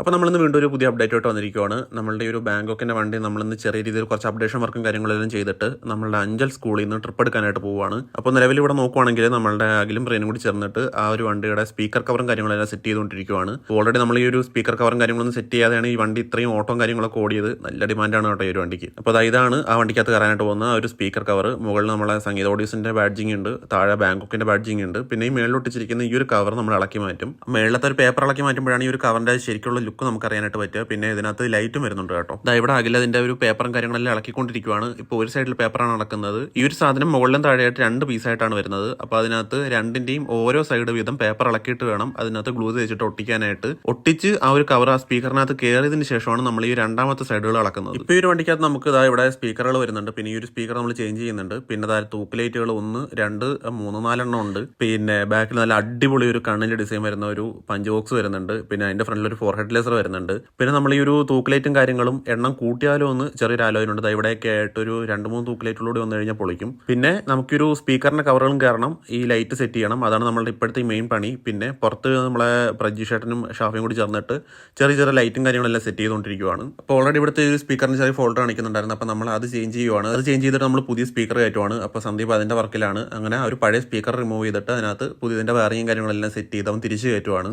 അപ്പോൾ നമ്മളിന്ന് വീണ്ടും ഒരു പുതിയ അപ്ഡേറ്റ് ആയിട്ട് വന്നിരിക്കുകയാണ് നമ്മളുടെ ഒരു ബാങ്കോക്കിന്റെ വണ്ടി നമ്മളിന്ന് ചെറിയ രീതിയിൽ കുറച്ച് അപ്ഡേഷൻ വർക്കും കാര്യങ്ങളെല്ലാം ചെയ്തിട്ട് നമ്മളുടെ അഞ്ചൽ സ്കൂളിൽ നിന്ന് ട്രിപ്പ് എടുക്കാനായിട്ട് പോവുകയാണ് അപ്പോൾ നിലവിൽ ഇവിടെ നോക്കുവാണെങ്കിൽ നമ്മളുടെ അകിലും ബ്രെയിനും കൂടി ചേർന്നിട്ട് ആ ഒരു വണ്ടിയുടെ സ്പീക്കർ കവറും കാര്യങ്ങളെല്ലാം സെറ്റ് ചെയ്തുകൊണ്ടിരിക്കുകയാണ് ഓൾറെഡി നമ്മൾ ഈ ഒരു സ്പീക്കർ കവറും കാര്യങ്ങളൊന്നും സെറ്റ് ചെയ്യാതെയാണ് ഈ വണ്ടി ഇത്രയും ഓട്ടവും കാര്യങ്ങളൊക്കെ ഓടിയത്. നല്ല ഡിമാൻഡാണ് കേട്ടോ ഈ ഒരു വണ്ടിക്ക്. അപ്പോൾ ഇതാണ് ആ വണ്ടിക്കകത്ത് കയറാനായിട്ട് പോകുന്ന ആ ഒരു സ്പീക്കർ കവർ മുകളിൽ നമ്മളെ സംഗീത ഓഡിയൻസിന്റെ ബാഡ്ജിങ് ഉണ്ട് താഴെ ബാങ്കോക്കിന്റെ ബാഡ്ജിങ് ഉണ്ട്. പിന്നെ ഈ മേളിലൊട്ടിച്ചിരിക്കുന്ന ഈ ഒരു കവർ നമ്മൾ ഇളക്കി മാറ്റും. മേളിലത്തെ ഒരു പേപ്പർ ഇളക്കി മാറ്റുമ്പോഴാണ് ഈ ഒരു കവറിന്റെ ശരിക്കുള്ള ലുക്ക് നമുക്ക് അറിയാനായിട്ട് പറ്റുക. പിന്നെ ഇതിനകത്ത് ലൈറ്റും വരുന്നുണ്ട് കേട്ടോ. ഇതാ ഇവിടെ അഖിൽ അതിന്റെ ഒരു പേപ്പറും കാര്യങ്ങളെല്ലാം ഇളക്കിക്കൊണ്ടിരിക്കുവാണ്. ഇപ്പോൾ ഒരു സൈഡിൽ പേപ്പറാണ് നടക്കുന്നത് ഈ ഒരു സാധനം മുകളിലും താഴെയായിട്ട് രണ്ട് പീസായിട്ടാണ് വരുന്നത്. അപ്പോൾ അതിനകത്ത് രണ്ടിന്റെയും ഓരോ സൈഡ് വീതം പേപ്പർ ഇളക്കിയിട്ട് വേണം. അതിനകത്ത് ഗ്ലൂ തേച്ചിട്ട് ഒട്ടിക്കാനായിട്ട്. ഒട്ടിച്ച് ആ ഒരു കവർ ആ സ്പീക്കറിനകത്ത് കയറിയതിന് ശേഷമാണ് നമ്മൾ ഈ രണ്ടാമത്തെ സൈഡുകൾ ഇളക്കുന്നത് ഇപ്പോൾ ഈ ഒരു വണ്ടിക്കകത്ത് നമുക്ക് ഇതാ ഇവിടെ സ്പീക്കറുകൾ വരുന്നുണ്ട്. പിന്നെ ഈ ഒരു സ്പീക്കർ നമ്മൾ ചേഞ്ച് ചെയ്യുന്നുണ്ട്. പിന്നെ അതായത് തൂക്ക് ലൈറ്റുകൾ ഒന്ന് രണ്ട് മൂന്ന് നാലെണ്ണം ഉണ്ട്. പിന്നെ ബാക്കിൽ നല്ല അടിപൊളി ഒരു കണ്ണിന്റെ ഡിസൈൻ വരുന്ന ഒരു പഞ്ച് ബോക്സ് വരുന്നുണ്ട്. പിന്നെ അതിന്റെ ഫ്രണ്ടിൽ ഒരു ഫോർ ഹെഡ് ലേസർ വരുന്നുണ്ട്. പിന്നെ നമ്മൾ ഈ ഒരു തൂക്കലേറ്റും കാര്യങ്ങളും എണ്ണം കൂട്ടിയാലോ എന്ന് ചെറിയൊരു ആലോചനയുണ്ട് ഇവിടെയൊക്കെ ആയിട്ട് ഒരു രണ്ട് മൂന്ന് തൂക്കലേറ്റുകളോട് വന്നു കഴിഞ്ഞാൽ പൊളിക്കും. പിന്നെ നമുക്കൊരു സ്പീക്കറിന്റെ കവറുകളും കാരണം ഈ ലൈറ്റ് സെറ്റ് ചെയ്യണം. അതാണ് നമ്മളുടെ ഇപ്പോഴത്തെ മെയിൻ പണി. പിന്നെ പുറത്ത് നമ്മളെ പ്രജി ഷേട്ടനും ഷാഫിയും കൂടി ചേർന്നിട്ട് ചെറിയ ചെറിയ ലൈറ്റും കാര്യങ്ങളെല്ലാം സെറ്റ് ചെയ്തുകൊണ്ടിരിക്കുകയാണ് അപ്പോൾ ഓൾറെഡി ഇവിടുത്തെ ഒരു സ്പീക്കറിന് ചെറിയ ഫോൾട്ട് കാണിക്കുന്നുണ്ടായിരുന്നു. അപ്പോൾ നമ്മൾ അത് ചേഞ്ച് ചെയ്യുവാണ്. അത് ചേഞ്ച് ചെയ്തിട്ട് നമ്മൾ പുതിയ സ്പീക്കർ കയറ്റുവാണ്. അപ്പോൾ സന്ദീപ് അതിന്റെ വർക്കിലാണ് അങ്ങനെ ഒരു പഴയ സ്പീക്കർ റിമൂവ് ചെയ്തിട്ട് അതിനകത്ത് പുതിയതിന്റെ വയറിങ്ങും കാര്യങ്ങളെല്ലാം സെറ്റ് ചെയ്ത് അവൻ തിരിച്ച് കയറ്റുവാണ്.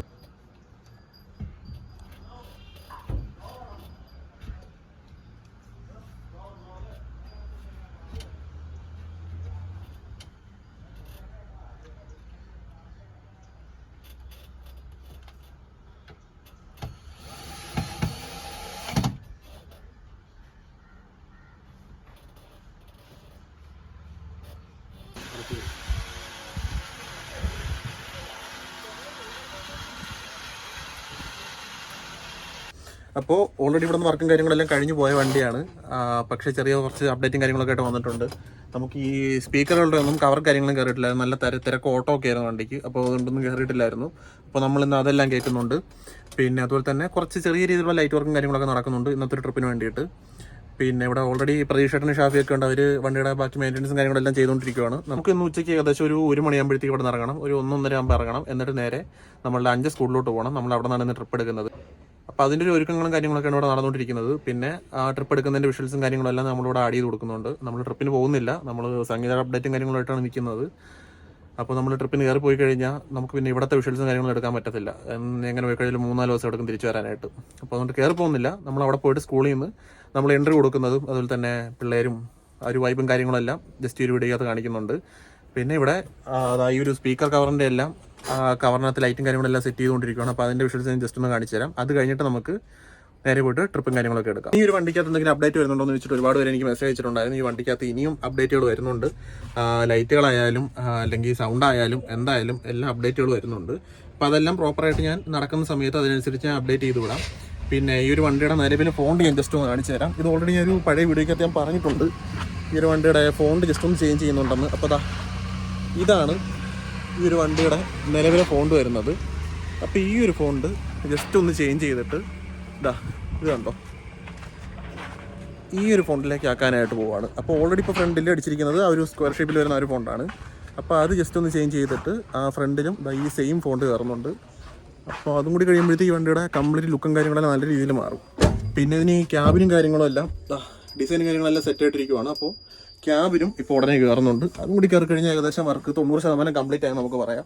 അപ്പോൾ ഓൾറെഡി ഇവിടെ നിന്ന് വർക്കും കാര്യങ്ങളെല്ലാം കഴിഞ്ഞു പോയ വണ്ടിയാണ്. പക്ഷേ ചെറിയ കുറച്ച് അപ്ഡേറ്റും കാര്യങ്ങളൊക്കെ ആയിട്ട് വന്നിട്ടുണ്ട്. നമുക്ക് ഈ സ്പീക്കറുകളുടെ ഒന്നും കവർ കാര്യങ്ങളും കയറിയിട്ടില്ല നല്ല തര തിരക്ക് ഓട്ടോ ഒക്കെ ആയിരുന്നു വണ്ടിക്ക്. അപ്പോൾ അതുകൊണ്ടൊന്നും കയറിയിട്ടില്ലായിരുന്നു അപ്പോൾ നമ്മൾ ഇന്ന് അതെല്ലാം കേൾക്കുന്നുണ്ട്. പിന്നെ അതുപോലെ തന്നെ കുറച്ച് ചെറിയ രീതിയിലുള്ള ലൈറ്റ് വർക്കും കാര്യങ്ങളൊക്കെ നടക്കുന്നുണ്ട് ഇന്നത്തെ ട്രിപ്പിന് വേണ്ടിയിട്ട്. പിന്നെ ഇവിടെ ഓൾറെഡി പ്രതീക്ഷേട്ടനും ഷാഫിയൊക്കെ ഉണ്ട്. അവർ വണ്ടിയുടെ ബാക്കി മെയിന്റനൻസും കാര്യങ്ങളെല്ലാം ചെയ്തുകൊണ്ടിരിക്കുകയാണ് നമുക്ക് ഇന്ന് ഉച്ചയ്ക്ക് ഏകദേശം ഒരു ഒരു മണിയാകുമ്പോഴത്തേക്ക് ഇവിടെ ഇറങ്ങണം. ഒരു ഒന്നൊന്നര ആകുമ്പോൾ ഇറങ്ങണം. എന്നിട്ട് നേരെ നമ്മളുടെ അഞ്ച് സ്കൂളിലോട്ട് പോകണം. നമ്മൾ അവിടെ നിന്നാണ് ഇന്ന് ട്രിപ്പ് എടുക്കുന്നത്. അപ്പോൾ അതിന്റെ ഒരു ഒരുക്കങ്ങളും കാര്യങ്ങളൊക്കെയാണ് ഇവിടെ നടന്നുകൊണ്ടിരിക്കുന്നത്. പിന്നെ ആ ട്രിപ്പ് എടുക്കുന്നതിന്റെ വിഷ്വൽസും കാര്യങ്ങളും എല്ലാം നമ്മളിവിടെ ആഡ് ചെയ്ത് കൊടുക്കുന്നുണ്ട്. നമ്മൾ ട്രിപ്പിന് പോകുന്നില്ല. നമ്മൾ സംഗീത അപ്ഡേറ്റും കാര്യങ്ങളായിട്ടാണ് നിൽക്കുന്നത്. അപ്പോൾ നമ്മൾ ട്രിപ്പിന് കയറി പോയി കഴിഞ്ഞാൽ നമുക്ക് പിന്നെ ഇവിടുത്തെ വിഷ്വൽസും കാര്യങ്ങളും എടുക്കാൻ പറ്റത്തില്ല. എങ്ങനെ പോയി കഴിഞ്ഞാൽ മൂന്നാൽ ദിവസം എടുക്കും തിരിച്ചു വരാനായിട്ട്. അപ്പോൾ അതുകൊണ്ട് കയറി പോകുന്നില്ല. നമ്മൾ അവിടെ പോയിട്ട് സ്കൂളിൽ നിന്ന് നമ്മൾ എൻട്രി കൊടുക്കുന്നതും അതുപോലെ തന്നെ പിള്ളേരും ഒരു വൈബും കാര്യങ്ങളെല്ലാം ജസ്റ്റ് ഒരു വീഡിയോ കാണിക്കുന്നുണ്ട്. പിന്നെ ഇവിടെ ഈ ഒരു സ്പീക്കർ കവറിന്റെ എല്ലാം കവറിനകത്ത് ലൈറ്റും കാര്യങ്ങളെല്ലാം സെറ്റ് ചെയ്തുകൊണ്ടിരിക്കുകയാണ്. അപ്പോൾ അതിന്റെ വിഷ്വൽസ് ഞാൻ ജസ്റ്റ് ഒന്ന് കാണിച്ചു തരാം. അത് കഴിഞ്ഞിട്ട് നമുക്ക് നേരെ പോയിട്ട് ട്രിപ്പും കാര്യങ്ങളൊക്കെ എടുക്കാം. ഈ ഒരു വണ്ടിക്കകത്ത് എന്തെങ്കിലും അപ്ഡേറ്റ് വരുന്നുണ്ടോ എന്ന് വെച്ചിട്ട് ഒരുപാട് പേര് എനിക്ക് മെസ്സേജ് അയച്ചിട്ടുണ്ടായിരുന്നു. ഈ വണ്ടിക്കകത്ത് ഇനിയും അപ്ഡേറ്റുകൾ വരുന്നുണ്ട്. ലൈറ്റുകളായാലും അല്ലെങ്കിൽ സൗണ്ട് ആയാലും എന്തായാലും എല്ലാ അപ്ഡേറ്റുകൾ വരുന്നുണ്ട്. അപ്പോൾ അതെല്ലാം പ്രോപ്പറായിട്ട് ഞാൻ നടക്കുന്ന സമയത്ത് അതിനനുസരിച്ച് ഞാൻ അപ്ഡേറ്റ് ചെയ്ത് വിടാം. പിന്നെ ഈ ഒരു വണ്ടിയുടെ നിലവിൽ ഫോണ്ട് ഞാൻ ജസ്റ്റ് ഒന്ന് കാണിച്ചു തരാം. ഇത് ഓൾറെഡി ഞാൻ ഒരു പഴയ വീഡിയോക്കകത്ത് ഞാൻ പറഞ്ഞിട്ടുണ്ട്. ഈ ഒരു വണ്ടിയുടെ ഫോണ്ട് ജസ്റ്റ് ഒന്ന് ചേഞ്ച് ചെയ്യുന്നുണ്ടെന്ന്. അപ്പോൾ അതാ ഇതാണ് ഈ ഒരു വണ്ടിയുടെ നിലവിലെ ഫോണ്ട് വരുന്നത്. അപ്പോൾ ഈ ഒരു ഫോണ്ട് ജസ്റ്റ് ഒന്ന് ചേഞ്ച് ചെയ്തിട്ട് ഇതാ ഇത് കണ്ടോ? ഈ ഒരു ഫോണ്ടിലേക്ക് ആക്കാനായിട്ട് പോവാണ്. അപ്പോൾ ഓൾറെഡി ഇപ്പോൾ ഫ്രണ്ടിൽ അടിച്ചിരിക്കുന്നത് ആ ഒരു സ്ക്വയർ ഷേപ്പിൽ വരുന്ന ഒരു ഫോണ്ടാണ് അപ്പോൾ അത് ജസ്റ്റ് ഒന്ന് ചേഞ്ച് ചെയ്തിട്ട് ആ ഫ്രണ്ടിലും ഈ സെയിം ഫോണ്ട് കയറുന്നുണ്ട്. അപ്പോൾ അതും കൂടി കഴിയുമ്പോഴത്തേക്ക് ഈ വണ്ടിയുടെ കംപ്ലീറ്റ് ലുക്കും കാര്യങ്ങളെല്ലാം നല്ല രീതിയിൽ മാറും. പിന്നെ ഇതിന് ക്യാബിനും കാര്യങ്ങളും എല്ലാം ഡിസൈനും കാര്യങ്ങളെല്ലാം സെറ്റ് ആയിട്ടിരിക്കുവാണ്. അപ്പോൾ ക്യാബിനും ഇപ്പോൾ ഉടനെ കയറുന്നുണ്ട്. അതും കൂടി കയറി കഴിഞ്ഞാൽ ഏകദേശം വർക്ക് തൊണ്ണൂറ് ശതമാനം കംപ്ലീറ്റ് ആയി നമുക്ക് പറയാം.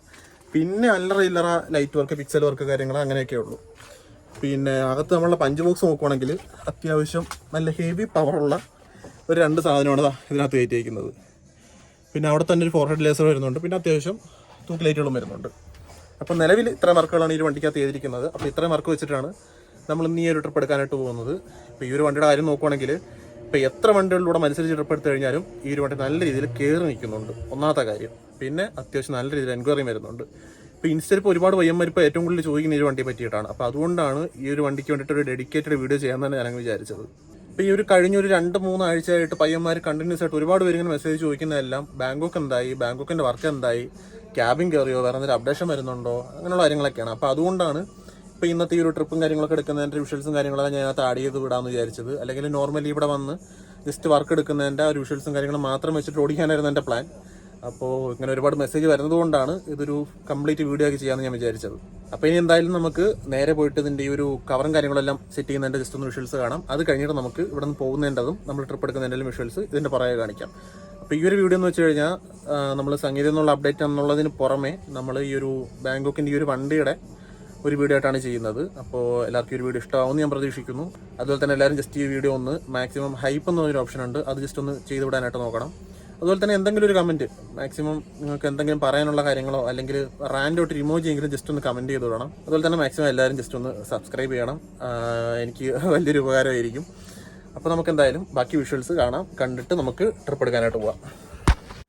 പിന്നെ അല്ലറ ഇല്ലറ ലൈറ്റ് വർക്ക് പിക്സൽ വർക്ക് കാര്യങ്ങൾ അങ്ങനെയൊക്കെ ഉള്ളൂ. പിന്നെ അകത്ത് നമ്മളുടെ പഞ്ച് ബോക്സ് നോക്കുവാണെങ്കിൽ അത്യാവശ്യം നല്ല ഹെവി പവറുള്ള ഒരു രണ്ട് സാധനമാണ് ഇതിനകത്ത് കയറ്റിയിരിക്കുന്നത് പിന്നെ അവിടെ തന്നെ ഒരു ഫോർ ഹെഡ് ലേസർ വരുന്നുണ്ട്. പിന്നെ അത്യാവശ്യം തൂക്ക് ലൈറ്റുകളും വരുന്നുണ്ട്. അപ്പോൾ നിലവിൽ ഇത്ര വർക്കുകളാണ് ഈ ഒരു വണ്ടിക്കകത്ത് ചെയ്തിരിക്കുന്നത്. അപ്പോൾ ഇത്രയും വർക്ക് വെച്ചിട്ടാണ് നമ്മൾ ഇന്ന് ഈ ഒരു ട്രിപ്പ് എടുക്കാനായിട്ട് പോകുന്നത്. ഇപ്പോൾ ഈ ഒരു വണ്ടിയുടെ കാര്യം നോക്കുവാണെങ്കിൽ ഇപ്പോൾ എത്ര വണ്ടികളിലൂടെ മത്സരിച്ച് ട്രിപ്പ് കഴിഞ്ഞാലും ഈ ഒരു വണ്ടി നല്ല രീതിയിൽ കയറി നിൽക്കുന്നുണ്ട്. ഒന്നാമത്തെ കാര്യം. പിന്നെ അത്യാവശ്യം നല്ല രീതിയിൽ എൻക്വയറിയും വരുന്നുണ്ട്. ഇപ്പോൾ ഇൻസ്റ്റയിൽ ഇപ്പോൾ ഒരുപാട് വയ്യന്മാർ ഇപ്പോൾ ഏറ്റവും കൂടുതൽ ചോദിക്കുന്ന ഈ ഒരു വണ്ടിയെ പറ്റിയിട്ടാണ്. അപ്പോൾ അതുകൊണ്ടാണ് ഈ ഒരു വണ്ടിക്ക് വേണ്ടിയിട്ട് ഒരു ഡെഡിക്കേറ്റഡ് വീഡിയോ ചെയ്യാൻ തന്നെ ഞാൻ വിചാരിച്ചത്. ഇപ്പോൾ ഈ ഒരു കഴിഞ്ഞ ഒരു രണ്ട് മൂന്ന് ആഴ്ചയായിട്ട് പയ്യന്മാർ കണ്ടിന്യൂസ് ആയിട്ട് ഒരുപാട് പേര് ഇങ്ങനെ മെസ്സേജ് ചോദിക്കുന്നതെല്ലാം ബാങ്കോക്ക് എന്തായി ബാങ്കോക്കിന്റെ വർക്ക് എന്തായി ക്യാബിൻ കയറിയോ വേറെ എന്തെങ്കിലും അപ്ഡേഷൻ വരുന്നുണ്ടോ അങ്ങനെയുള്ള കാര്യങ്ങളൊക്കെയാണ്. അപ്പോൾ അതുകൊണ്ടാണ് ഇപ്പോൾ ഇന്നത്തെ ഈ ഒരു ട്രിപ്പും കാര്യങ്ങളൊക്കെ എടുക്കുന്നതിന്റെ വിഷ്വൽസും കാര്യങ്ങളൊക്കെ ഞാൻ അതിനകത്ത് ആഡ് ചെയ്ത് വിടാമെന്ന് വിചാരിച്ചത്. അല്ലെങ്കിൽ നോർമലി ഇവിടെ വന്ന് ജസ്റ്റ് വർക്ക് എടുക്കുന്നതിന്റെ ആ ഒരു വിഷ്വൽസും കാര്യങ്ങളും മാത്രം വെച്ചിട്ട് ഓടിക്കാനായിരുന്നു എന്റെ പ്ലാൻ അപ്പോൾ ഇങ്ങനെ ഒരുപാട് മെസ്സേജ് വരുന്നതുകൊണ്ടാണ് ഇതൊരു കംപ്ലീറ്റ് വീഡിയോ ആക്കി ചെയ്യാമെന്ന് ഞാൻ വിചാരിച്ചത്. അപ്പോൾ ഇനി എന്തായാലും നമുക്ക് നേരെ പോയിട്ട് ഇതിന്റെ ഈ ഒരു കവറും കാര്യങ്ങളെല്ലാം സെറ്റ് ചെയ്യുന്നതിന്റെ ജസ്റ്റ് ഒന്ന് വിഷ്വൽസ് കാണാം. അത് കഴിഞ്ഞിട്ട് നമുക്ക് ഇവിടെ നിന്ന് പോകുന്നതിന്റെതും നമ്മൾ ട്രിപ്പ് എടുക്കുന്നതിന്റെ വിഷ്വൽസ് ഇതിന്റെ പുറകെ കാണിക്കാം. അപ്പോൾ ഈ ഒരു വീഡിയോ എന്ന് വെച്ച് കഴിഞ്ഞാൽ നമ്മൾ സംഗീതം എന്നുള്ള അപ്ഡേറ്റ് എന്നുള്ളതിന് പുറമെ നമ്മൾ ഈ ഒരു ബാങ്കോക്കിന്റെ ഈ ഒരു വണ്ടിയുടെ ഒരു വീഡിയോ ആയിട്ടാണ് ചെയ്യുന്നത്. അപ്പോൾ എല്ലാവർക്കും ഒരു വീഡിയോ ഇഷ്ടമാവുമെന്ന് ഞാൻ പ്രതീക്ഷിക്കുന്നു. അതുപോലെ തന്നെ എല്ലാവരും ജസ്റ്റ് ഈ വീഡിയോ ഒന്ന് മാക്സിമം ഹൈപ്പ് എന്ന് പറഞ്ഞൊരു ഓപ്ഷൻ ഉണ്ട്. അത് ജസ്റ്റ് ഒന്ന് ചെയ്ത് വിടാനായിട്ട് നോക്കണം. അതുപോലെ തന്നെ എന്തെങ്കിലും ഒരു കമന്റ് മാക്സിമം നിങ്ങൾക്ക് എന്തെങ്കിലും പറയാനുള്ള കാര്യങ്ങളോ അല്ലെങ്കിൽ റാൻഡോട്ട് ഇമോജി എങ്കിലും ജസ്റ്റ് ഒന്ന് കമന്റ് ചെയ്ത് വിടണം. അതുപോലെ തന്നെ മാക്സിമം എല്ലാവരും ജസ്റ്റ് ഒന്ന് സബ്സ്ക്രൈബ് ചെയ്യണം. എനിക്ക് വലിയൊരു ഉപകാരമായിരിക്കും. അപ്പോൾ നമുക്ക് എന്തായാലും ബാക്കി വിഷ്വൽസ് കാണാം. കണ്ടിട്ട് നമുക്ക് ട്രിപ്പ് എടുക്കാനായിട്ട് പോവാം.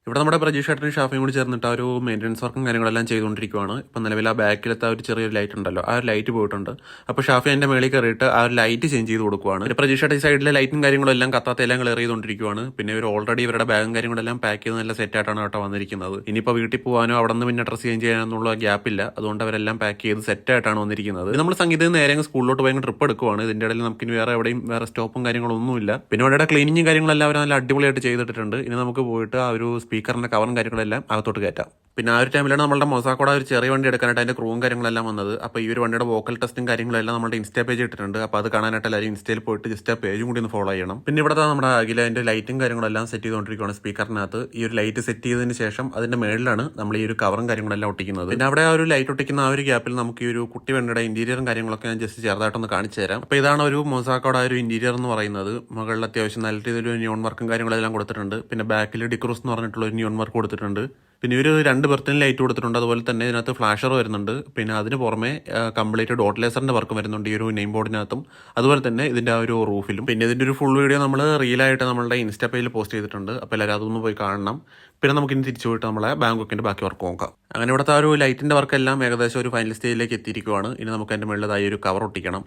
ഇവിടെ നമ്മുടെ പ്രജീഷ് ഏട്ടനും ഷാഫിയും കൂടി ചേർന്നിട്ട് ആ ഒരു മെയിന്റനൻസ് വർക്കും കാര്യങ്ങളെല്ലാം ചെയ്തുകൊണ്ടിരിക്കുവാണ്. ഇപ്പം നിലവിൽ ആ ബാക്കിലത്തെ ഒരു ചെറിയൊരു ലൈറ്റ് ഉണ്ടല്ലോ ആ ഒരു ലൈറ്റ് പോയിട്ടുണ്ട്. അപ്പോൾ ഷാഫി അതിന്റെ മേളിൽ കയറിയിട്ട് ആ ഒരു ലൈറ്റ് ചേഞ്ച് ചെയ്ത് കൊടുക്കുകയാണ് പിന്നെ പ്രജീഷ് ഏട്ടൻ സൈഡിലെ ലൈറ്റും കാര്യങ്ങളും എല്ലാം കത്താത്ത എല്ലാം ക്ലിയർ ചെയ്തുകൊണ്ടിരിക്കുവാണ്. പിന്നെ ഇവർ ഓൾറെഡി ഇവരുടെ ബാഗും കാര്യങ്ങളെല്ലാം പാക്ക് ചെയ്ത് നല്ല സെറ്റ് ആയിട്ടാണ് കേട്ടോ വന്നിരിക്കുന്നത്. ഇനിയിപ്പോൾ വീട്ടിൽ പോകാനോ അവിടെ നിന്ന് പിന്നെ ഡ്രസ്സ് ചേഞ്ച് ചെയ്യാനൊന്നുള്ള ഗ്യാപ്പില്ല അതുകൊണ്ട് അവരെല്ലാം പാക്ക് ചെയ്ത് സെറ്റ് ആയിട്ടാണ് വന്നിരിക്കുന്നത്. നമ്മൾ സംഗീതം നേരെ സ്കൂളിലോട്ട് പോയി ട്രിപ്പ് എടുക്കുവാണ്. ഇതിന്റെ ഇടയിൽ നമുക്ക് വേറെ എവിടെയും വേറെ സ്റ്റോപ്പും കാര്യങ്ങളൊന്നുമില്ല. പിന്നെ ഇവിടെ ക്ലീനിങ്ങും കാര്യങ്ങളെല്ലാം അവർ നല്ല അടിപൊളിയായിട്ട് ചെയ്തിട്ടുണ്ട് ഇനി നമുക്ക് പോയിട്ട് ആ ഒരു സ്പീക്കറിന്റെ കവറും കാര്യങ്ങളെല്ലാം അകത്തോട്ട് കയറ്റാം. പിന്നെ ആ ഒരു ടൈമിലാണ് നമ്മുടെ മൊസാക്കോടെ ഒരു ചെറിയ വണ്ടി എടുക്കാനായിട്ട് അതിന്റെ ക്രൂവും കാര്യങ്ങളെല്ലാം വന്നത്. അപ്പോൾ ഈ ഒരു വണ്ടിയുടെ വോക്കൽ ടെസ്റ്റും കാര്യങ്ങളെല്ലാം നമ്മുടെ ഇൻസ്റ്റാ പേജ് ഇട്ടിട്ടുണ്ട്. അപ്പോൾ അത് കാണാനായിട്ട് എല്ലാവരും ഇൻസ്റ്റയിൽ പോയിട്ട് ജസ്റ്റ് ആ പേജും കൂടി ഒന്ന് ഫോളോ ചെയ്യണം. പിന്നെ ഇവിടെ നമ്മുടെ അഖില അതിന്റെ ലൈറ്റും കാര്യങ്ങളെല്ലാം സെറ്റ് ചെയ്തുകൊണ്ടിരിക്കുകയാണ് സ്പീക്കറിനകത്ത്. ഈ ഒരു ലൈറ്റ് സെറ്റ് ചെയ്തതിന് ശേഷം അതിന്റെ മേളിലാണ് നമ്മൾ ഈ ഒരു കവറും കാര്യങ്ങളെല്ലാം ഒട്ടിക്കുന്നത്. പിന്നെ അവിടെ ആ ഒരു ലൈറ്റ് ഒട്ടിക്കുന്ന ആ ഒരു ഗ്യാപ്പിൽ നമുക്ക് ഈ ഒരു കുട്ടി വണ്ടിയുടെ ഇന്റീരിയറും കാര്യങ്ങളൊക്കെ ഞാൻ ജസ്റ്റ് ചെറുതായിട്ടൊന്ന് കാണിച്ചു തരാം. അപ്പോൾ ഇതാണ് ഒരു മൊസാക്കോടെ ഒരു ഇന്റീരിയർ എന്ന് പറയുന്നത്. മുകളിൽ അത്യാവശ്യം നല്ല രീതിയിൽ ന്യൂൺ വർക്കും കാര്യങ്ങളെല്ലാം കൊടുത്തിട്ടുണ്ട്. പിന്നെ ബാക്കിൽ ഡിക്രൂസ് എന്ന് പറഞ്ഞിട്ടുള്ള ന്യൂൺ വർക്ക് കൊടുത്തിട്ടുണ്ട്. പിന്നെ ഇവർ രണ്ട് ബർത്തിന് ലൈറ്റ് കൊടുത്തിട്ടുണ്ട്. അതുപോലെ തന്നെ ഇതിനകത്ത് ഫ്ലാഷർ വരുന്നുണ്ട്. പിന്നെ അതിന് പുറമെ കംപ്ലീറ്റ് ഡോട്ട് ലേസറിന്റെ വർക്ക് വരുന്നുണ്ട് ഈ ഒരു നെയിം ബോർഡിനകത്തും അതുപോലെ തന്നെ ഇതിന്റെ ആ ഒരു റൂഫിലും പിന്നെ ഇതിന്റെ ഒരു ഫുൾ വീഡിയോ നമ്മൾ റീലായിട്ട് നമ്മളുടെ ഇൻസ്റ്റാ പേജിൽ പോസ്റ്റ് ചെയ്തിട്ടുണ്ട്. അപ്പോൾ എല്ലാവരും അതൊന്ന് പോയി കാണണം. പിന്നെ നമുക്ക് ഇനി തിരിച്ചു പോയിട്ട് നമ്മളെ ബാങ്കോക്കിന്റെ ബാക്കി വർക്ക് നോക്കാം. അങ്ങനെ ഇവിടുത്തെ ആ ഒരു ലൈറ്റിന്റെ വർക്ക് എല്ലാം ഏകദേശം ഒരു ഫൈനൽ സ്റ്റേജിലേക്ക് എത്തിയിരിക്കുവാണ്. ഇനി നമുക്ക് അതിന്റെ മുകളിലതായി ഒരു കവർ ഒട്ടിക്കണം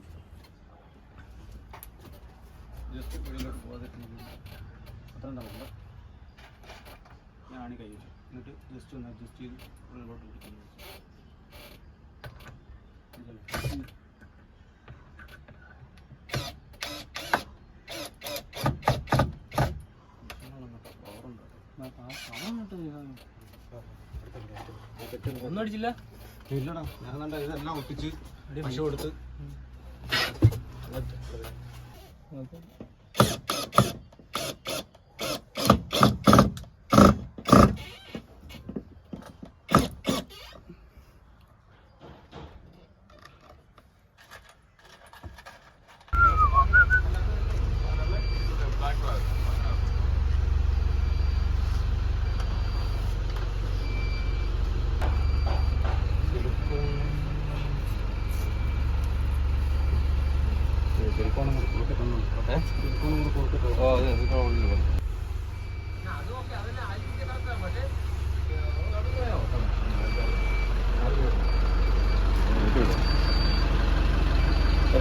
ഞാൻ കൈ വെച്ചു എന്നിട്ട് ജസ്റ്റ് ഒന്ന് അഡ്ജസ്റ്റ് ചെയ്ത് ഉള്ളിലോട്ട് പിടിക്കുന്നു ഇതല്ലേ. ആ, ആ സാധനം ഇങ്ങോട്ട് ഞാൻ- ഒന്നും അടിച്ചില്ല. ഇല്ലടാ ഞാൻ കണ്ട ഇതെല്ലാം ഒട്ടിച്ച് പശ കൊടുത്ത്.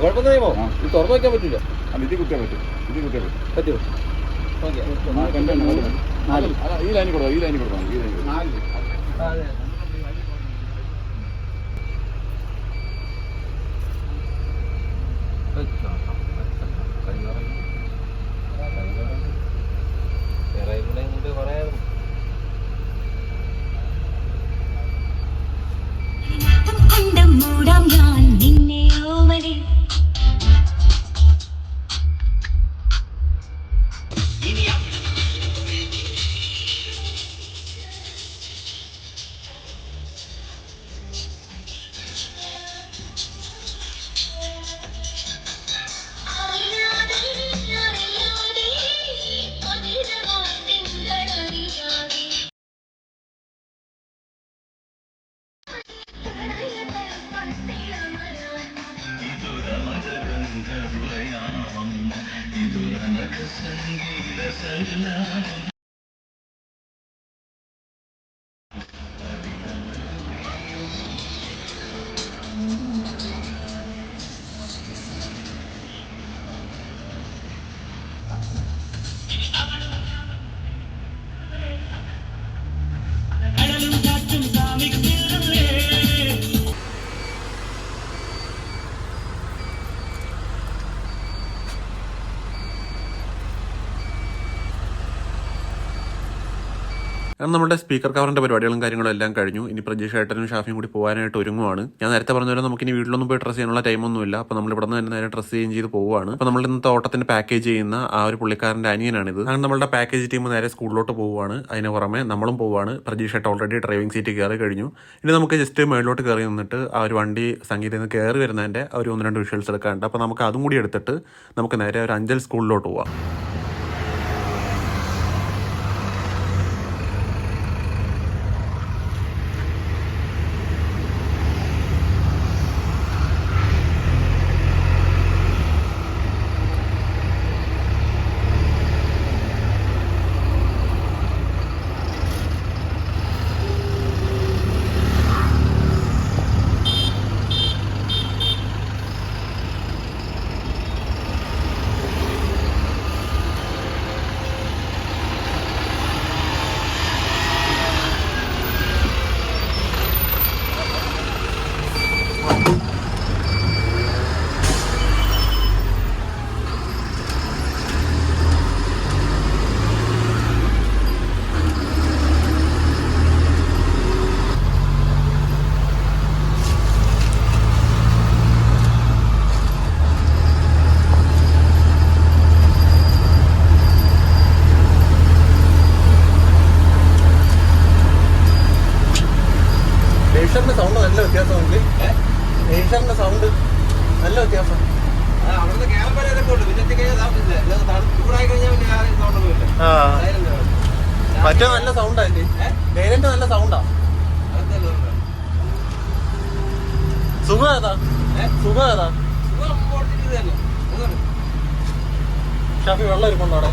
കുഴപ്പമൊന്നും ഇത് തുറന്നു വയ്ക്കാൻ പറ്റില്ല ഇത് കുത്തിയാൽ പറ്റും. ഇത് കുത്തിയാൽ പറ്റും. പറ്റുമോ? ഓക്കെ ഈ ലൈനിൽ കൊടുക്കാം ഈ ലൈനിൽ കൊടുക്കാം ഈ ലൈനിൽ കാരണം നമ്മുടെ സ്പീക്കർ കവറിന്റെ പരിപാടികളും കാര്യങ്ങളും എല്ലാം കഴിഞ്ഞു. ഇനി പ്രജീഷ് ഏട്ടനും ഷാഫിയും കൂടി പോകാനായിട്ട് ഒരുങ്ങുവാണ്. ഞാൻ നേരത്തെ പറഞ്ഞ നമുക്ക് ഇനി വീട്ടിലൊന്നും പോയി ഡ്രസ് ചെയ്യാനുള്ള ടൈമൊന്നുമില്ല അപ്പോൾ നമ്മൾ ഇവിടെ നിന്ന് തന്നെ നേരെ ഡ്രസ് ചെയ്യും ചെയ്ത് പോവുകയാണ്. അപ്പോൾ നമ്മൾ ഇന്നത്തെ ഓട്ടത്തിന് പാക്കേജ് ചെയ്യുന്ന ആ ഒരു പുള്ളിക്കാരന്റെ അനിയനാണിത്. അങ്ങനെ നമ്മുടെ പാക്കേജ് ടീം നേരെ സ്കൂളിലോട്ട് പോവുകയാണ്. അതിന് പുറമെ നമ്മളും പോവുകയാണ്. പ്രജീഷ് ഏട്ടൻ ഓൾറെഡി ഡ്രൈവിംഗ് സീറ്റ് കയറി കഴിഞ്ഞു. ഇനി നമുക്ക് ജസ്റ്റ് മേളിലോട്ട് കയറി നിന്നിട്ട് ആ ഒരു വണ്ടി സംഗീതത്തിൽ നിന്ന് കയറി വരുന്നതിന്റെ ആ ഒരു ഒന്ന് രണ്ട് വിഷ്വൽസ് എടുക്കാനുണ്ട്. അപ്പോൾ നമുക്ക് അതും കൂടി എടുത്തിട്ട് നമുക്ക് നേരെ ഒരു അഞ്ചൽ സ്കൂളിലോട്ട് പോവാം ഏഷ്യറിന്റെ സൗണ്ട് നല്ല വ്യത്യാസമുണ്ട്. ഏഷ്യറിന്റെ സൗണ്ട് നല്ല വ്യത്യാസം. അവിടുന്ന് ക്യാമ്പ് വരെയൊക്കെ ഉണ്ട്. പിന്നെ ചൂടായി കഴിഞ്ഞാൽ ആ സൗണ്ടൊന്നുമില്ല. മറ്റേ നല്ല സൗണ്ടാ അല്ലേ നല്ല സൗണ്ടാ. സുഖം ഏതാ? സുഖം. ഷാഫി വെള്ളം ഇരിപ്പുണ്ടോ അവിടെ?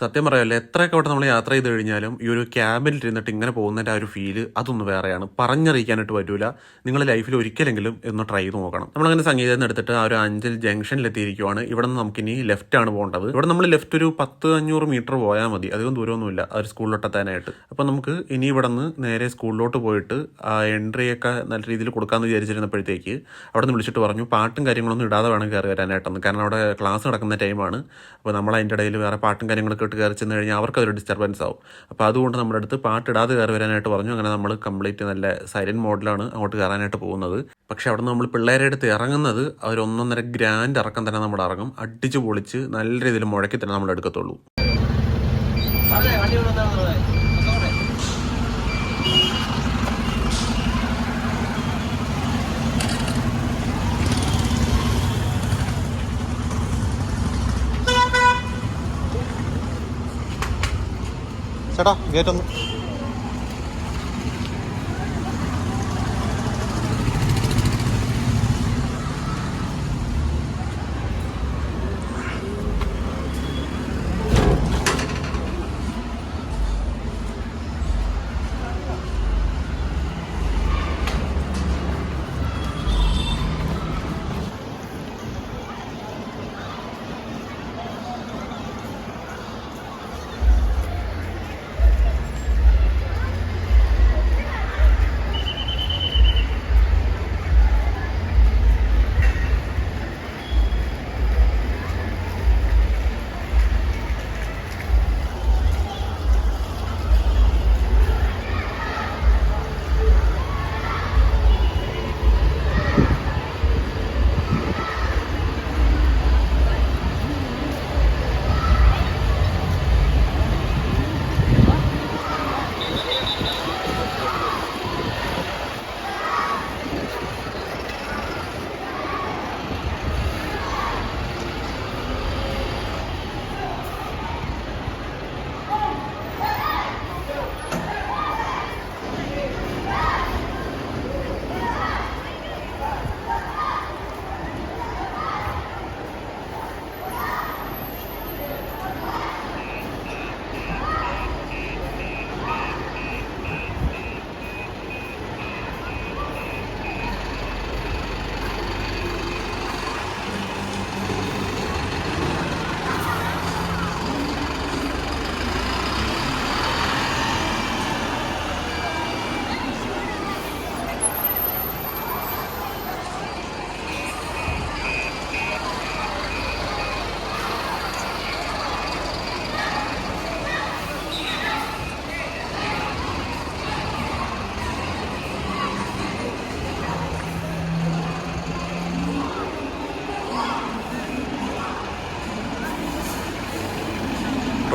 സത്യം പറയാമല്ലോ എത്രയൊക്കെ വട്ടം നമ്മൾ യാത്ര ചെയ്ത് കഴിഞ്ഞാലും ഈ ഒരു ക്യാബിൽ ഇരുന്നിട്ട് ഇങ്ങനെ പോകുന്നതിന്റെ ആ ഒരു ഫീൽ അതൊന്ന് വേറെയാണ്. പറഞ്ഞറിയിക്കാനായിട്ട് പറ്റൂല. നിങ്ങൾ ലൈഫിൽ ഒരിക്കലെങ്കിലും ഒന്ന് ട്രൈ ചെയ്ത് നോക്കണം. നമ്മളങ്ങനെ സംഗീതം എടുത്തിട്ട് ആ ഒരു അഞ്ചൽ ജംഗ്ഷനിൽ എത്തിയിരിക്കുവാണ്. ഇവിടെ നിന്ന് നമുക്കിനി ലെഫ്റ്റ് ആണ് പോകേണ്ടത്. ഇവിടെ നമ്മൾ ലെഫ്റ്റ് ഒരു പത്ത് അഞ്ഞൂറ് മീറ്റർ പോയാൽ മതി. അധികം ദൂരമൊന്നുമില്ല. ആ ഒരു സ്കൂളിലോട്ടെത്താനായിട്ട് അപ്പോൾ നമുക്ക് ഇനി ഇവിടെ നിന്ന് നേരെ സ്കൂളിലോട്ട് പോയിട്ട് ആ എൻട്രിയൊക്കെ നല്ല രീതിയിൽ കൊടുക്കാമെന്ന് വിചാരിച്ചിരുന്നപ്പോഴത്തേക്ക് അവിടെ നിന്ന് വിളിച്ചിട്ട് പറഞ്ഞു പാട്ടും കാര്യങ്ങളൊന്നും ഇടാതെ വേണം കയറി വരാനായിട്ടെന്ന്. കാരണം അവിടെ ക്ലാസ് നടക്കുന്ന ടൈമാണ് അപ്പോൾ നമ്മൾ അതിന്റെ ഇടയിൽ വേറെ പാട്ടും കാര്യങ്ങളൊക്കെ ഇട്ട് കയറി ചെന്ന് കഴിഞ്ഞാൽ അവർക്ക് അതൊരു ഡിസ്റ്റർബൻസ് ആവും. അപ്പോൾ അതുകൊണ്ട് നമ്മുടെ അടുത്ത് പാട്ടിടാതെ കയറി വരാനായിട്ട് പറഞ്ഞു. അങ്ങനെ നമ്മൾ കംപ്ലീറ്റ് നല്ല സൈലന്റ് മോഡിലാണ് അങ്ങോട്ട് കയറാനായിട്ട് പോകുന്നത്. പക്ഷേ അവിടെ നമ്മൾ പിള്ളേരെ അടുത്ത് ഇറങ്ങുന്നത് അവർ ഒന്നൊന്നര ഗ്രാൻഡ് ഇറക്കം തന്നെ നമ്മൾ ഇറങ്ങും അടിച്ച് പൊളിച്ച് നല്ല രീതിയിൽ മുഴക്കി തന്നെ നമ്മൾ എടുക്കത്തുള്ളൂ ഇവിടെ വന്നാ പറഞ്ഞേ. അങ്ങോട്ടേ. ചേട്ടാ ഗേറ്റ്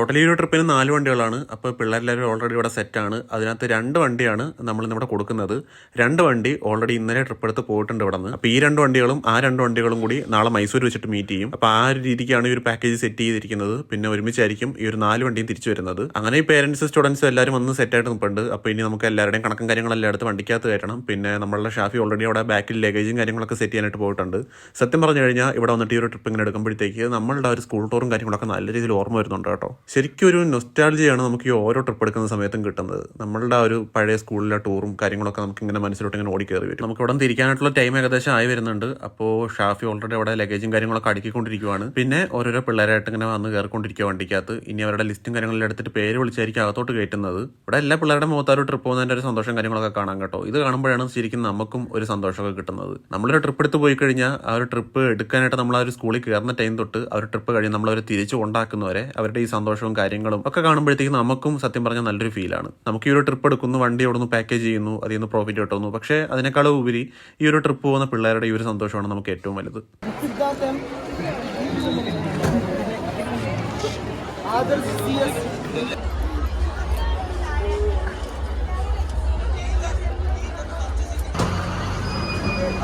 ടോട്ടലി ഒരു ട്രിപ്പിന് നാല് വണ്ടികളാണ്. അപ്പോൾ പിള്ളേരെല്ലാവരും ഓൾറെഡി ഇവിടെ സെറ്റാണ് അതിനകത്ത് രണ്ട് വണ്ടിയാണ് നമ്മൾ ഇന്നിവിടെ കൊടുക്കുന്നത്. രണ്ട് വണ്ടി ഓൾറെഡി ഇന്നലെ ട്രിപ്പ് എടുത്ത് പോയിട്ടുണ്ട് ഇവിടെ നിന്ന് അപ്പോൾ ഈ രണ്ട് വണ്ടികളും ആ രണ്ട് വണ്ടികളും കൂടി നാളെ മൈസൂർ വെച്ചിട്ട് മീറ്റ് ചെയ്യും. അപ്പോൾ ആ രീതിക്കാണ് ഈ ഒരു പാക്കേജ് സെറ്റ് ചെയ്തിരിക്കുന്നത്. പിന്നെ ഒരുമിച്ചായിരിക്കും ഈ ഒരു നാല് വണ്ടിയും തിരിച്ചു വരുന്നത്. അങ്ങനെ ഈ പേരൻസ് സ്റ്റുഡൻസ് എല്ലാവരും വന്ന് സെറ്റായിട്ട് നിൽപ്പുണ്ട് അപ്പോൾ ഇനി നമുക്ക് എല്ലാവരുടെയും കണക്കും കാര്യങ്ങളെല്ലാം എടുത്ത് വണ്ടിക്കകത്ത് കയറ്റണം. പിന്നെ നമ്മളുടെ ഷാഫി ഓൾറെഡി അവിടെ ബാക്കിൽ ലഗേജും കാര്യങ്ങളൊക്കെ സെറ്റ് ചെയ്യാനായിട്ട് പോയിട്ടുണ്ട്. സത്യം പറഞ്ഞു കഴിഞ്ഞാൽ ഇവിടെ വന്നിട്ട് ഈ ഒരു ട്രിപ്പ് ഇങ്ങനെ എടുക്കുമ്പോഴത്തേക്ക് നമ്മളുടെ ഒരു സ്കൂൾ ടൂറും കാര്യങ്ങളൊക്കെ നല്ല രീതിയിൽ ഓർമ്മ വരുന്നുണ്ട് കേട്ടോ. ശരിക്കും ഒരു നൊസ്റ്റാൾജിയാണ് നമുക്ക് ഈ ഓരോ ട്രിപ്പ് എടുക്കുന്ന സമയത്തും കിട്ടുന്നത്. നമ്മളുടെ ആ ഒരു പഴയ സ്കൂളിലെ ടൂറും കാര്യങ്ങളൊക്കെ നമുക്ക് ഇങ്ങനെ മനസ്സിലോട്ട് ഇങ്ങനെ ഓടി കയറി വരും. നമുക്ക് ഇവിടെ തിരിക്കാനായിട്ടുള്ള ടൈം ഏകദേശം ആയി വരുന്നുണ്ട്. അപ്പോൾ ഷാഫി ഓൾറെഡി അവിടെ ലഗേജും കാര്യങ്ങളൊക്കെ അടുക്കിക്കൊണ്ടിരിക്കുവാണ്. പിന്നെ ഓരോരോ പിള്ളേരായിട്ട് ഇങ്ങനെ വന്ന് കയറിക്കൊണ്ടിരിക്കുക വണ്ടിക്കകത്ത്. ഇനി അവരുടെ ലിസ്റ്റും കാര്യങ്ങളും എടുത്തിട്ട് പേര് വിളിച്ചായിരിക്കും അകത്തോട്ട് കയറ്റുന്നത്. ഇവിടെ എല്ലാ പിള്ളേരുടെ മുഖത്ത് ഒരു ട്രിപ്പ് പോകുന്നതിന്റെ ഒരു സന്തോഷം കാര്യങ്ങളൊക്കെ കാണാൻ കേട്ടോ. ഇത് കാണുമ്പോഴാണ് ശരിക്കും നമുക്കും ഒരു സന്തോഷമൊക്കെ കിട്ടുന്നത്. നമ്മളൊരു ട്രിപ്പ് എടുത്ത് പോയി കഴിഞ്ഞാൽ ആ ഒരു ട്രിപ്പ് എടുക്കാനായിട്ട് നമ്മൾ ആ ഒരു സ്കൂളിൽ കയറുന്ന ടൈം തൊട്ട് ആ ഒരു ട്രിപ്പ് കഴിഞ്ഞ് നമ്മളവർ തിരിച്ചു കൊണ്ടാക്കുന്നവരെ അവരുടെ ഈ സന്തോഷവും കാര്യങ്ങളും ഒക്കെ കാണുമ്പോഴത്തേക്കും നമുക്കും സത്യം പറഞ്ഞാൽ നല്ലൊരു ഫീലാണ് നമുക്ക് ഈ ഒരു ട്രിപ്പ് എടുക്കുന്നു വണ്ടി അവിടെ നിന്ന് പാക്കേജ് ചെയ്യുന്നു അതിൽ നിന്ന് പ്രോഫിറ്റ് കിട്ടുന്നു. പക്ഷേ അതിനേക്കാളും ഉപരി ഈ ഒരു ട്രിപ്പ് പോകുന്ന പിള്ളേരുടെ ഈ ഒരു സന്തോഷമാണ് നമുക്ക് ഏറ്റവും വലുത്.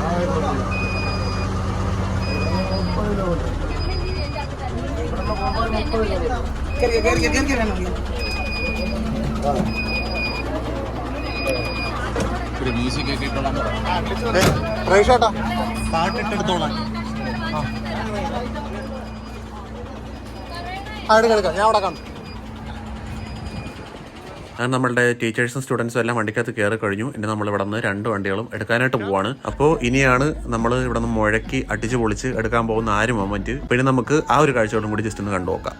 ഒക്കെ ഇട്ടോളാം പ്രേക്ഷേട്ടാ പാട്ടിട്ടെടുത്തോളാം. എടുക്കാം ഞാൻ അവിടെ കാണും. അങ്ങനെ നമ്മളുടെ ടീച്ചേഴ്സും സ്റ്റുഡൻസും എല്ലാം വണ്ടിക്കകത്ത് കയറി കഴിഞ്ഞു. ഇനി നമ്മൾ ഇവിടെ നിന്ന് രണ്ട് വണ്ടികളും എടുക്കാനായിട്ട് പോവാണ്. അപ്പോൾ ഇനിയാണ് നമ്മൾ ഇവിടെ നിന്ന് മുഴക്കി അടിച്ചു പൊളിച്ച് എടുക്കാൻ പോകുന്ന ആ ഒരു മൊമെന്റ് പിന്നെ നമുക്ക് ആ ഒരു കാഴ്ചകളും കൂടി ജസ്റ്റ് ഒന്ന് കണ്ടു നോക്കാം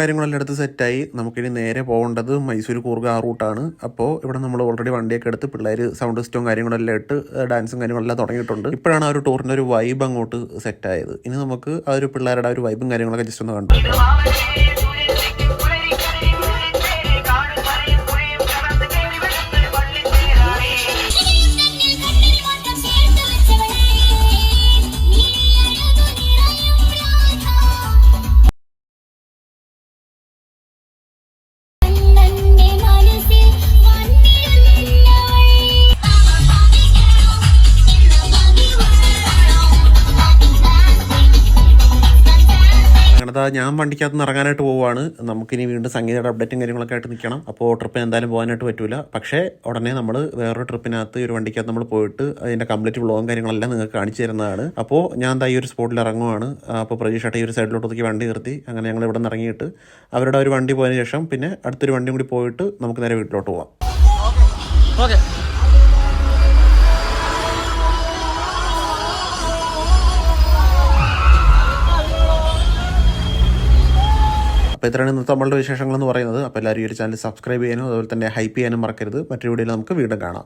കാര്യങ്ങളെല്ലാം എടുത്ത് സെറ്റായി. നമുക്കിനി നേരെ പോകേണ്ടത് മൈസൂർ കൂർഗ് ആ റൂട്ടാണ്. അപ്പോൾ ഇവിടെ നമ്മൾ ഓൾറെഡി വണ്ടിയൊക്കെ എടുത്ത് പിള്ളേർ സൗണ്ട് സിസ്റ്റവും കാര്യങ്ങളെല്ലാം ഇട്ട് ഡാൻസും കാര്യങ്ങളെല്ലാം തുടങ്ങിയിട്ടുണ്ട്. ഇപ്പോഴാണ് ആ ഒരു ടൂറിന്റെ ഒരു വൈബ് അങ്ങോട്ട് സെറ്റായത് ഇനി നമുക്ക് ആ ഒരു പിള്ളേരുടെ ആ ഒരു വൈബും കാര്യങ്ങളൊക്കെ ജസ്റ്റ് ഒന്ന് കണ്ടു. ഞാൻ വണ്ടിക്കകത്ത് നിന്ന് ഇറങ്ങാനായിട്ട് പോവുകയാണ്. നമുക്കിനി വീണ്ടും സംഗീതയുടെ അപ്ഡേറ്റും കാര്യങ്ങളൊക്കെ ആയിട്ട് നിൽക്കണം. അപ്പോൾ ട്രിപ്പിന് എന്തായാലും പോകാനായിട്ട് പറ്റില്ല പക്ഷേ ഉടനെ നമ്മൾ വേറൊരു ട്രിപ്പിനകത്ത് ഒരു വണ്ടിക്കകത്ത് നമ്മൾ പോയിട്ട് അതിന്റെ കംപ്ലീറ്റ് വ്ളോഗും കാര്യങ്ങളെല്ലാം നിങ്ങൾക്ക് കാണിച്ചു തരുന്നതാണ്. അപ്പോൾ ഞാൻ എന്താ ഈ ഒരു സ്പോട്ടിൽ ഇറങ്ങുവാണ്. അപ്പോൾ പ്രതീക്ഷ ഈ ഒരു സൈഡിലോട്ട് ഒതുക്കി വണ്ടി നിർത്തി. അങ്ങനെ ഞങ്ങൾ ഇവിടെ നിന്ന് ഇറങ്ങിയിട്ട് അവരുടെ ഒരു വണ്ടി പോയതിന് ശേഷം പിന്നെ അടുത്തൊരു വണ്ടിയും കൂടി പോയിട്ട് നമുക്ക് നേരെ വീട്ടിലോട്ട് പോവാം. അപ്പോൾ ഇത്രയാണ് ഇന്നത്തെ നമ്മളുടെ വിശേഷങ്ങൾ എന്ന് പറയുന്നത്. അപ്പോൾ എല്ലാവരും ഈ ഒരു ചാനൽ സബ്സ്ക്രൈബ് ചെയ്യാനും അതുപോലെ തന്നെ ഹൈപ്പ് ചെയ്യാനും മറക്കരുത്. മറ്റൊരു വീഡിയോയിൽ നമുക്ക് വീണ്ടും കാണാം.